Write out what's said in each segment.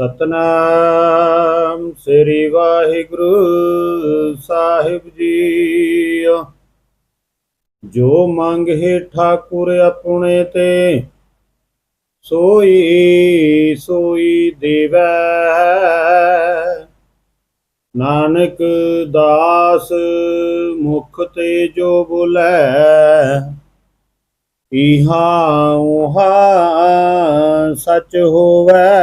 ਸਤਨਾਮ ਸ੍ਰੀ ਵਾਹਿਗੁਰੂ ਸਾਹਿਬ ਜੀ ਜੋ ਮੰਗੇ ਠਾਕੁਰ ਆਪਣੇ ਤੇ, ਸੋਈ ਸੋਈ ਦੇਵੈ। ਨਾਨਕ ਦਾਸ ਮੁਖ ਤੇ ਜੋ ਬੁਲੈ ਇਹਾ ਉਹਾ ਸਚ ਹੋਵੈ।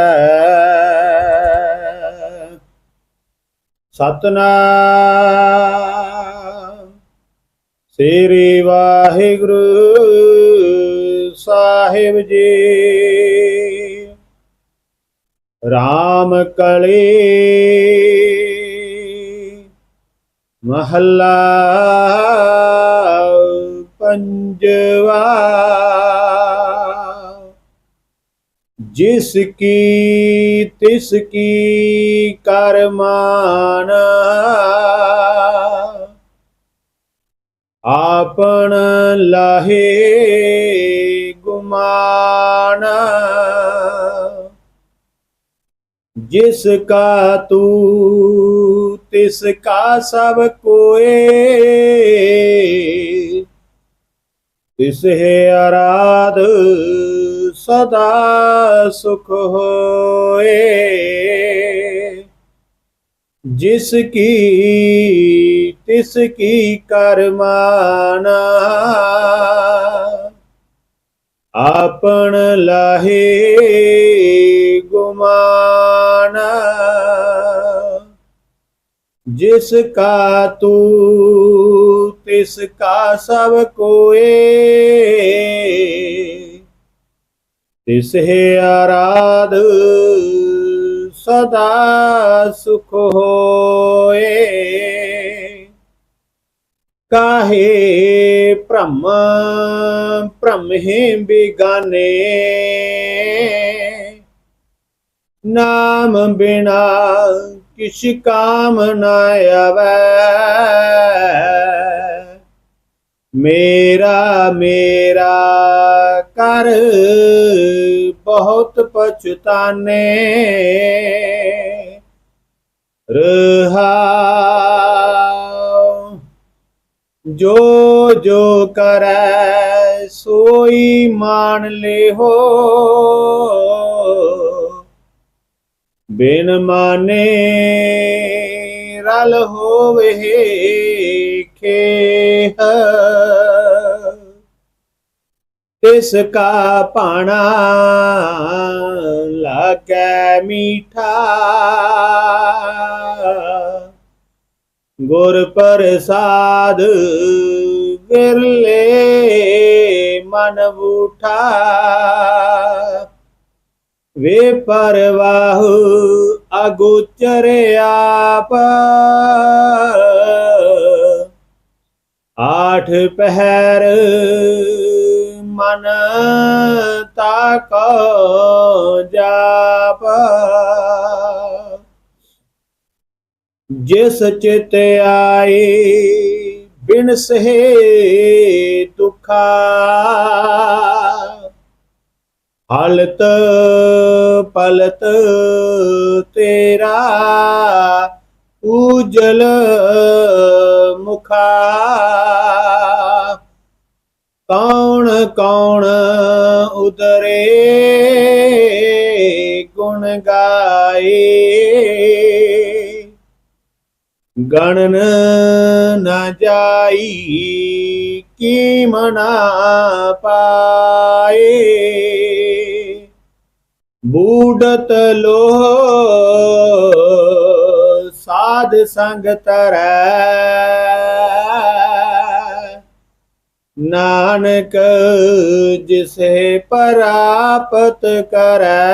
ਸਤਨਾਮ ਸ੍ਰੀ ਵਾਹਿਗੁਰੂ ਸਾਹਿਬ ਜੀ। ਰਾਮ ਕਲੀ ਮਹੱਲਾ ਪੰਜਵਾ। ਜਿਸ ਕੀ, ਤਿਸ ਕੀ ਕਰਮਾਨ ਆਪਨ ਲਾਹੇ ਗੁਮਾਨ। ਜਿਸ ਕਾ ਤੂ, ਤਿਸ ਕਾ ਸਭ ਕੋਏ। ਤਿਸ ਹੈ ਆਰਾਧ ਸਦਾ ਸੁਖ ਹੋਏ। ਜਿਸ ਕੀ, ਤਿਸ ਕੀ ਕਰਮਾਨਾ ਆਪਨ ਲਾਹੇ ਗੁਮਾਨਾ। ਜਿਸ ਕਾ ਤੂੰ ਤਿਸ ਕਾ ਸਭ ਕੋਏ। ਤਿਸ ਹੈ ਆਰਾਧ ਸਦਾ ਸੁਖ ਹੋਏ। ਕਾਹੇ ਭ੍ਰਮ ਭ੍ਰਮਹਿ ਨਾਮ ਬਿਨਾ ਕਿਛ ਕਾਮ ਨਾ ਆਵੈ। ਮੇਰਾ ਮੇਰਾ ਕਰ ਬਹੁਤ ਪਛਤਾਨੇ। ਰਹਾ ਜੋ ਜੋ ਕਰੈ, ਸੋਈ ਮਾਨ ਲਿਹੋ। ਬਿਨ ਮਾਨੇ ਰਲ ਹੋਵੇ। ਖੇਹ ਤਿਸ ਕਾ ਪਾਣਾ ਲਾਗੈ ਮੀਠਾ। ਗੁਰ ਪ੍ਰਸਾਦ ਵਿਰਲੇ ਮਨ ਬੂਠਾ। ਵੇ ਪਰਵਾਹ ਅਗੋਚਰ ਆਪ। ਆਠ ਪਹਿਰ ਮਨ ਤਾ ਕੋ ਜਾਪ। ਜਿਸ ਚਿਤ ਆਏ ਬਿਨ ਸਹੇ ਦੁਖਾ। ਹਲਤ ਪਲਤ ਤੇਰਾ ਉਜਲ ਮੁਖਾ। ਕੌਣ ਕੌਣ ਉਦਰੇ ਗੁਣ ਗਾਏ? ਗਣਨ ਨ ਜਾਈ ਕੀ ਮਨਾ ਪਾਏ? ਬੂਡਤ ਲੋ ਸਾਧ ਸੰਗ ਤਰੈ ਨਾਨਕ ਜਿਸੇ ਪ੍ਰਾਪਤ ਕਰੈ।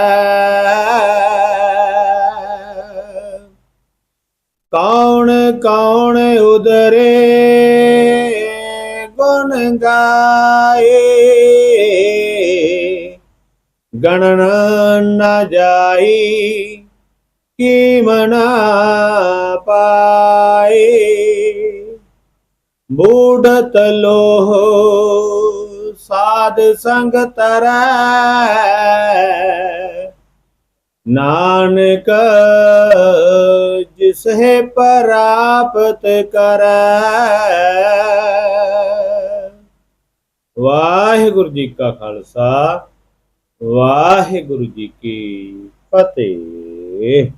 ਕੌਣ ਕੌਣ ਉਦਰੇ ਗੁਣ ਗਾਏ। ਗਣਨ ਨਾ ਜਾਈ। ਕੀ ਮਨਾ ਪਾਏ। ਬੂਢਤ ਲੋਹ ਸਾਧ ਸੰਗ ਤਰੈ। ਨਾਨਕ ਜਿਸ ਪ੍ਰਾਪਤ ਕਰੈ। ਵਾਹਿਗੁਰੂ ਜੀ ਕਾ ਖਾਲਸਾ, ਵਾਹਿਗੁਰੂ ਜੀ ਕੀ ਫਤਿਹ।